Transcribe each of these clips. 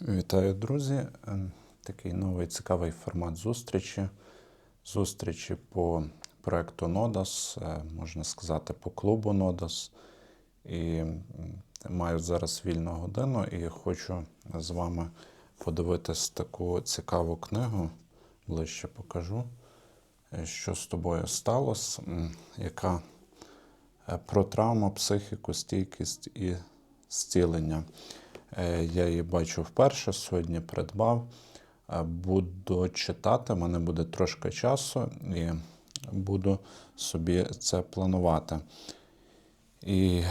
Вітаю, друзі! Ем, Такий новий цікавий формат зустрічі. Зустрічі по проекту Нодос, е, можна сказати, по клубу Нодос. І маю зараз вільну годину і хочу з вами подивитись таку цікаву книгу. Ближче покажу, е, що з тобою сталося, яка е, про травму, психіку, стійкість і зцілення. Е, Я її бачу вперше, сьогодні придбав. Е, Буду читати, в мене буде трошки часу, і буду собі це планувати. І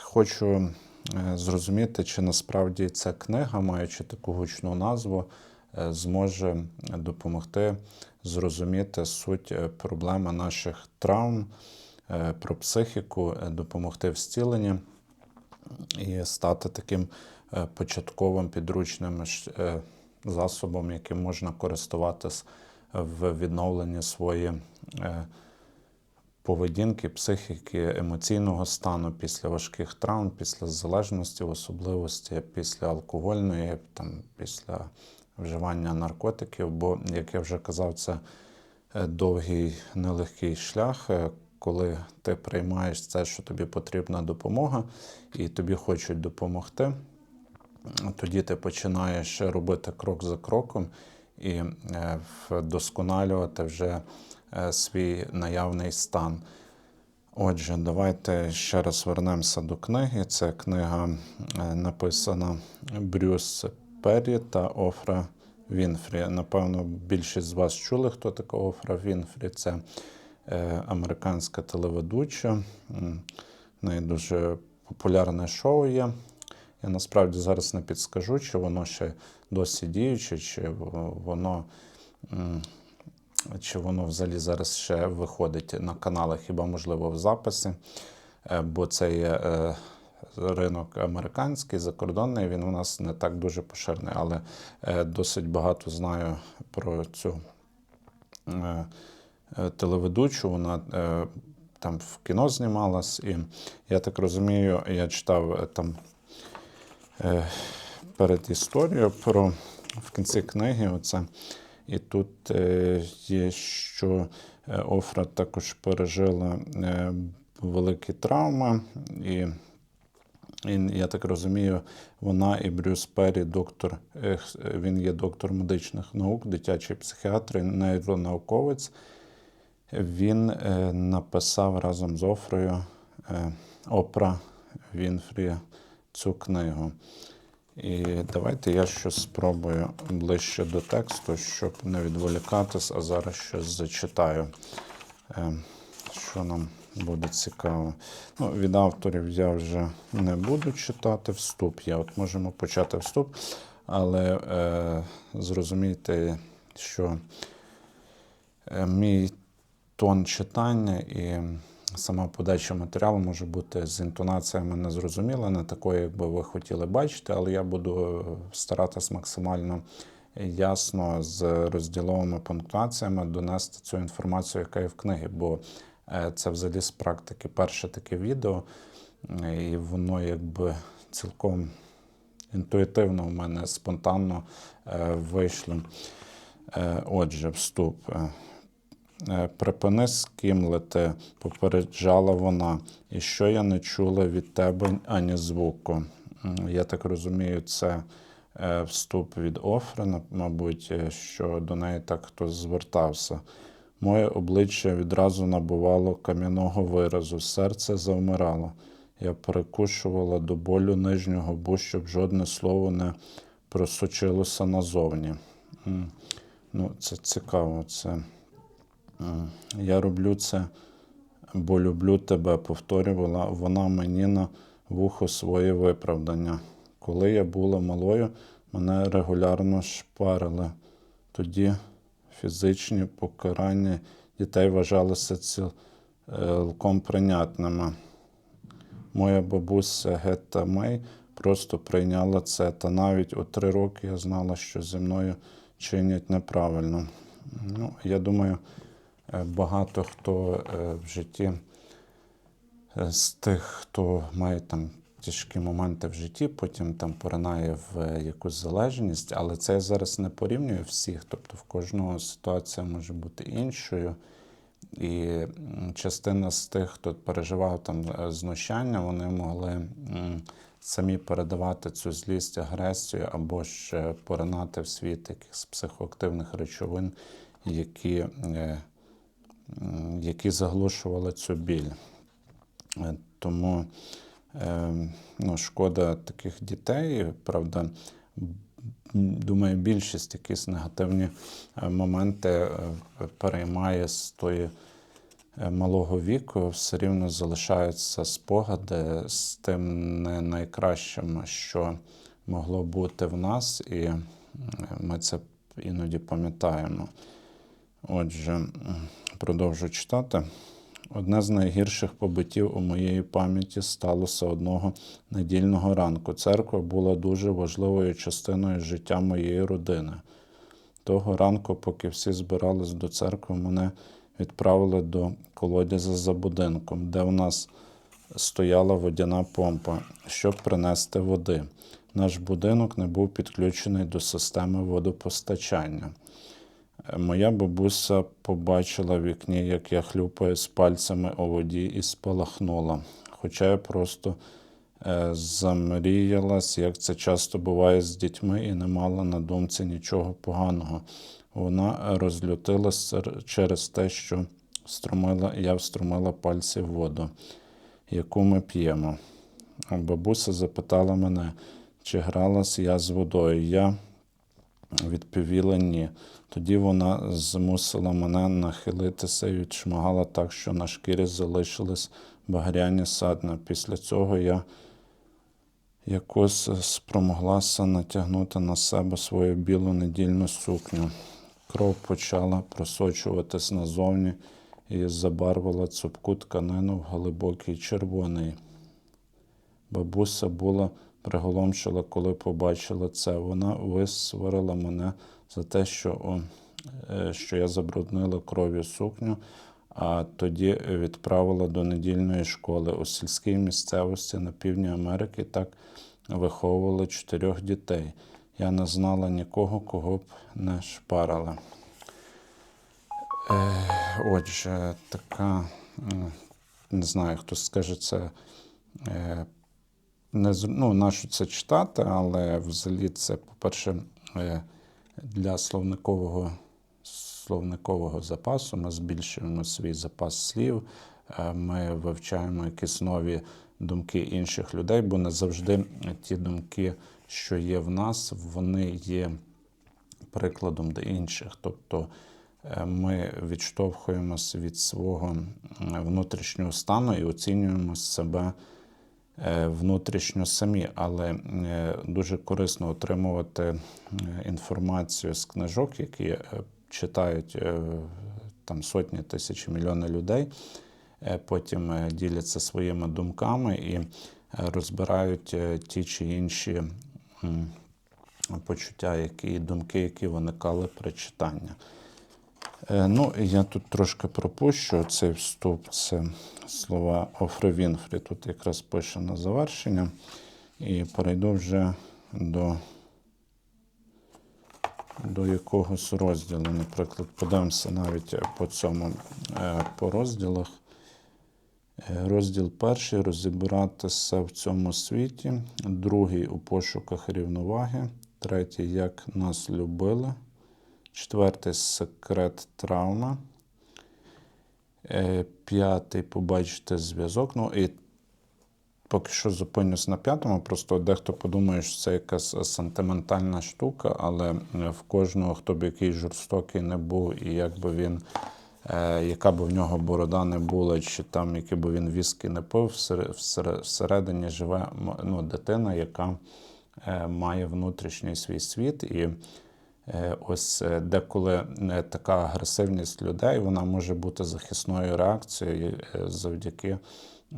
хочу е, зрозуміти, чи насправді ця книга, маючи таку гучну назву, зможе допомогти зрозуміти суть проблеми наших травм, про психіку, допомогти в зціленні і стати таким е, початковим підручним е, засобом, яким можна користуватись в відновленні своєї е, поведінки, психіки, емоційного стану після важких травм, після залежності, в особливості після алкогольної, там, після вживання наркотиків. Бо, як я вже казав, це е, довгий нелегкий шлях, е, коли ти приймаєш це, що тобі потрібна допомога, і тобі хочуть допомогти. Тоді ти починаєш робити крок за кроком і е, вдосконалювати вже е, свій наявний стан. Отже, давайте ще раз вернемося до книги. Це книга е, написана Брюс Перрі та Офра Вінфрі. Напевно, більшість з вас чули, хто така Офра Вінфрі. Це американська телеведуча. В неї дуже популярне шоу є. Я насправді зараз не підскажу, чи воно ще досі діюче, чи воно. чи воно взагалі зараз ще виходить на каналах, хіба можливо в записі, Е, бо це є е, ринок американський, закордонний, він у нас не так дуже поширений, але е, досить багато знаю про цю е, е, телеведучу. Вона е, там в кіно знімалась, і я так розумію, я читав е, там е, перед історією про в кінці книги. Оце. І тут е, є, що е, Офра також пережила е, великі травми, і, і я так розумію, вона і Брюс Перрі, доктор, е, він є доктор медичних наук, дитячий психіатр, нейронауковець. Він е, написав разом з Офрою е, Опра Вінфрі цю книгу. І давайте я щось спробую ближче до тексту, щоб не відволікатись, а зараз щось зачитаю, е, що нам буде цікаво. Ну, від авторів я вже не буду читати вступ. Я от можемо почати вступ, але е, зрозумійте, що мій тон читання і сама подача матеріалу може бути з інтонаціями незрозуміла, не такою, як би ви хотіли бачити, але я буду старатись максимально ясно з розділовими пунктуаціями донести цю інформацію, яка є в книгі, бо е, це взагалі з практики перше таке відео, е, і воно якби цілком інтуїтивно в мене спонтанно е, вийшло. Е, Отже, вступ. Е, Припини скимлити, попереджала вона, і що я не чула від тебе ані звуку. Я так розумію, це е, вступ від Офри, на- мабуть, е, що до неї так хтось звертався. Моє обличчя відразу набувало кам'яного виразу, серце завмирало. Я перекушувала до болю нижню губу, щоб жодне слово не просочилося назовні. Ну, це цікаво. Це Я роблю це, бо люблю тебе, повторювала вона мені на вухо своє виправдання. Коли я була малою, мене регулярно шпарили. Тоді фізичні покарання дітей вважалися цілком прийнятними. Моя бабуся Гетта Мей просто прийняла це, та навіть у три роки я знала, що зі мною чинять неправильно. Ну, я думаю, багато хто е, в житті е, з тих, хто має там тяжкі моменти в житті, потім там поринає в е, якусь залежність, але це я зараз не порівнюю всіх. Тобто в кожного ситуація може бути іншою. І частина з тих, хто переживав там е, знущання, вони могли самі передавати цю злість, агресію або ж е, поринати в світ якихось психоактивних речовин, які, е, які заглушували цю біль. Е, Тому е, ну, шкода таких дітей. Правда, думаю, більшість якісь негативні е, моменти переймає з тої малого віку, все рівно залишаються спогади з тим не найкращим, що могло бути в нас, і ми це іноді пам'ятаємо. Отже, продовжу читати. Одне з найгірших побиттів у моєї пам'яті сталося одного недільного ранку. Церква була дуже важливою частиною життя моєї родини. Того ранку, поки всі збирались до церкви, мене відправили до колодязя за будинком, де в нас стояла водяна помпа, щоб принести води. Наш будинок не був підключений до системи водопостачання. Моя бабуся побачила в вікні, як я хлюпаю з пальцями у воді і спалахнула. Хоча я просто е, замріялась, як це часто буває з дітьми, і не мала на думці нічого поганого. Вона розлютилась через те, що встромила, я встромила пальці в воду, яку ми п'ємо. Бабуся запитала мене, чи гралась я з водою. Я відповіла ні. Тоді вона змусила мене нахилитися і відшмагала так, що на шкірі залишились багряні садна. Після цього я якось спромоглася натягнути на себе свою білу недільну сукню. Кров почала просочуватись назовні і забарвила цупку тканину в глибокий червоний. Бабуся була приголомшила, коли побачила це. Вона висварила мене за те, що, о, е, що я забруднила кров'ю сукню, а тоді відправила до недільної школи у сільській місцевості на півдні Америки. Так виховували чотирьох дітей. Я не знала нікого, кого б не шпарила. Е, Отже, така, не знаю, хто скаже це. Не, ну, нащо це читати, але взагалі це, по-перше, е, для словникового, словникового запасу ми збільшуємо свій запас слів, е, ми вивчаємо якісь нові думки інших людей, бо не завжди ті думки, що є в нас, вони є прикладом для інших. Тобто е, ми відштовхуємося від свого внутрішнього стану і оцінюємо себе внутрішньо самі, але е, дуже корисно отримувати е, інформацію з книжок, які е, читають е, там сотні тисяч мільйони людей. Е, Потім е, діляться своїми думками і е, розбирають е, ті чи інші почуття, які думки, які виникали при читанні. Е, Ну, я тут трошки пропущу цей вступ, це слова Офри Вінфрі. Тут якраз пише на завершення. І перейду вже до, до якогось розділу. Наприклад, подивимося навіть по цьому е, по розділах. Е, Розділ перший розібратися в цьому світі, другий у пошуках рівноваги, третій як нас любили, четвертий секрет травма, Е, п'ятий побачити зв'язок. Ну і поки що зупинюсь на п'ятому, просто дехто подумає, що це якась сентиментальна штука, але е, в кожного, хто б який жорстокий не був, і якби він. Е, яка б в нього борода не була, чи там який би він віскі не пив, всер- всер- всередині живе ну, дитина, яка має внутрішній свій світ. І ось е, деколи е, така агресивність людей вона може бути захисною реакцією е, завдяки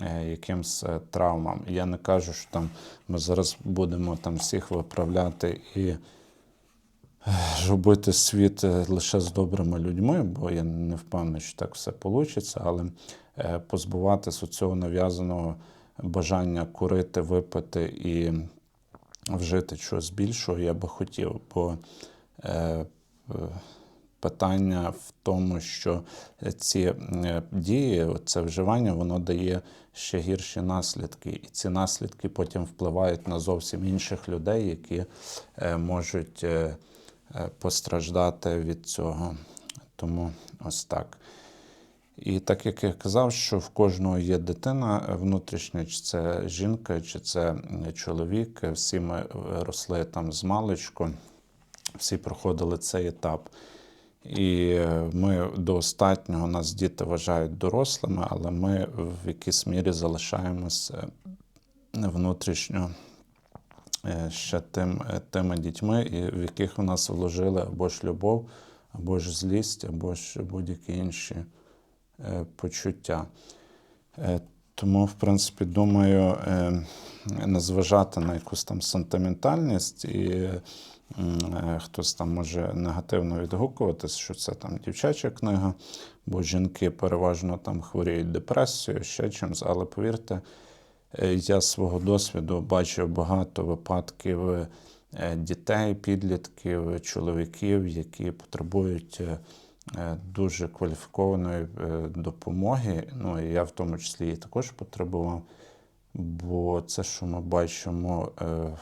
е, якимсь е, травмам. Я не кажу, що там ми зараз будемо там всіх виправляти і робити світ е, лише з добрими людьми, бо я не впевнений, що так все вийде, але е, позбуватися цього нав'язаного бажання курити, випити і вжити чогось більшого, я би хотів. Бо е, е, питання в тому, що ці е, дії, це вживання, воно дає ще гірші наслідки. І ці наслідки потім впливають на зовсім інших людей, які е, можуть е, е, постраждати від цього. Тому ось так. І так як я казав, що в кожного є дитина внутрішня, чи це жінка, чи це чоловік, всі ми е, росли там з маличку, всі проходили цей етап. І е, ми до останнього нас діти вважають дорослими, але ми в якійсь мірі залишаємося внутрішньо е, ще тим, тими дітьми, в яких в нас вложили або ж любов, або ж злість, або ж будь-які інші. Е, почуття. Е, тому, в принципі, думаю, е, не зважати на якусь там сентиментальність, і хтось там може негативно відгукуватись, що це там дівчача книга, бо жінки переважно там хворіють депресією, ще чимось. Але повірте, я свого досвіду бачив багато випадків дітей, підлітків, чоловіків, які потребують. Е, дуже кваліфікованої е, допомоги. Ну і я в тому числі її також потребував. Бо це, що ми бачимо е,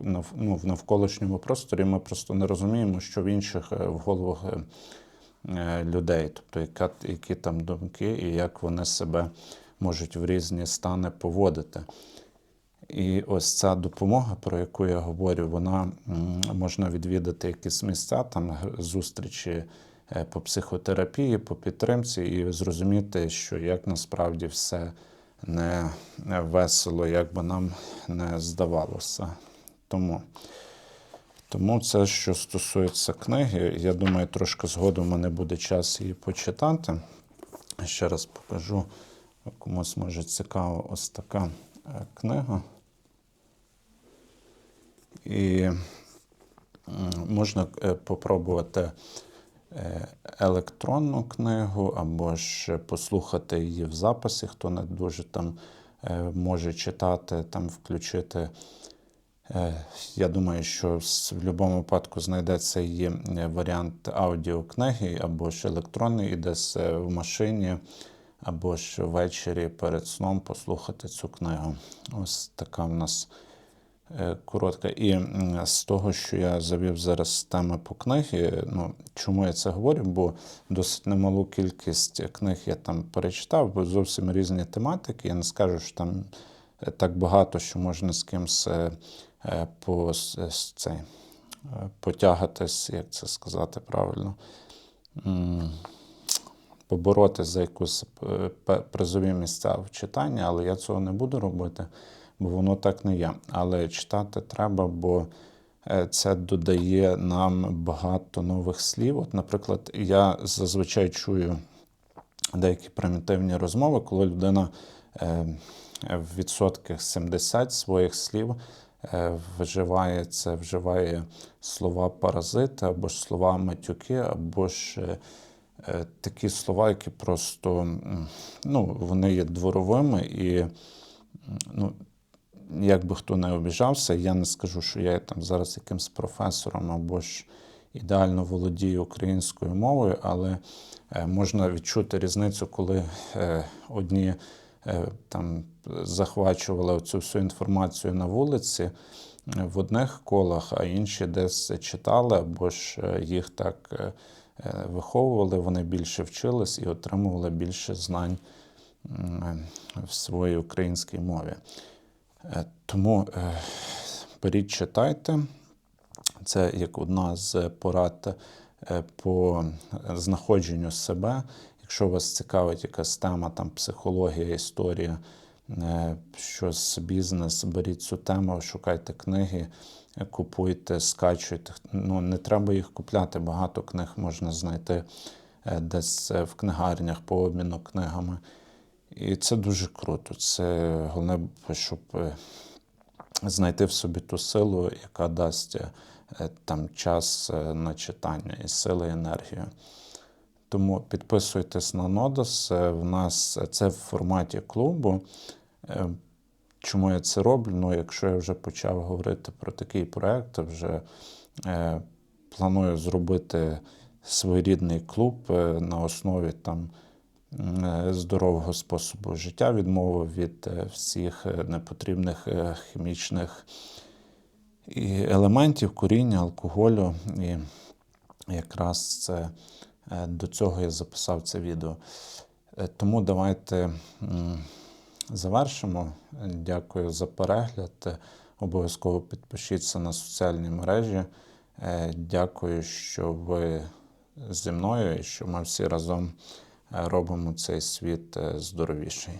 ну, в навколишньому просторі, ми просто не розуміємо, що в інших в головах людей, тобто яка, які там думки і як вони себе можуть в різні стани поводити. І ось ця допомога, про яку я говорю, вона можна відвідати якісь місця, там зустрічі Е, по психотерапії, по підтримці, і зрозуміти, що як насправді все не весело, як би нам не здавалося. Тому тому це, що стосується книги, я думаю, трошки згодом у мене буде час її почитати. Ще раз покажу, комусь може цікаво ось така е, книга. І можна е, попробувати електронну книгу, або ж послухати її в записі, хто не дуже там е, може читати, там включити. Е, я думаю, що в будь-якому випадку знайдеться її варіант аудіокниги, або ж електронний, і десь в машині, або ж ввечері перед сном послухати цю книгу. Ось така в нас. Е, коротка. І з того, що я завів зараз теми по книги, ну чому я це говорю? Бо досить немалу кількість книг я там перечитав, бо зовсім різні тематики. Я не скажу, що там е, так багато, що можна з кимось е, по цей, потягатись, як це сказати правильно. Поборотися за якусь призові місця в читанні, але я цього не буду робити бо воно так не є. Але читати треба, бо е, це додає нам багато нових слів. От, Наприклад, я зазвичай чую деякі примітивні розмови, коли людина е, в відсотках 70 своїх слів. Е, вживає це, вживає слова паразити, або ж слова матюки, або ж такі слова, які просто ну, вони є дворовими і ну, як би хто не обіжався, я не скажу, що я там зараз якимсь професором або ж ідеально володію українською мовою, але е, можна відчути різницю, коли е, одні е, там захвачували цю всю інформацію на вулиці в одних колах, а інші десь читали, або ж їх так виховували, вони більше вчились і отримували більше знань в своїй українській мові. Е, тому е, беріть, читайте. Це як одна з порад е, по знаходженню себе. Якщо вас цікавить якась тема, там психологія, історія, щось бізнес, беріть цю тему, шукайте книги, купуйте, скачуйте. Ну, Не треба їх купляти. Багато книг можна знайти десь в книгарнях по обміну книгами. І це дуже круто. Це головне, щоб е, знайти в собі ту силу, яка дасть е, там час е, на читання і сили, і енергію. Тому підписуйтесь на Нодос. В нас це в форматі клубу. Чому я це роблю? Ну, якщо я вже почав говорити про такий проект, вже е, планую зробити своєрідний клуб на основі там здорового способу життя, відмови від е, всіх е, непотрібних е, хімічних елементів, куріння, алкоголю. І якраз це е, до цього я записав це відео. Е, Тому давайте завершимо. Е, Дякую за перегляд. Е, Обов'язково підпишіться на соціальні мережі. Е, Дякую, що ви зі мною і що ми всі разом е, робимо цей світ е, здоровіший.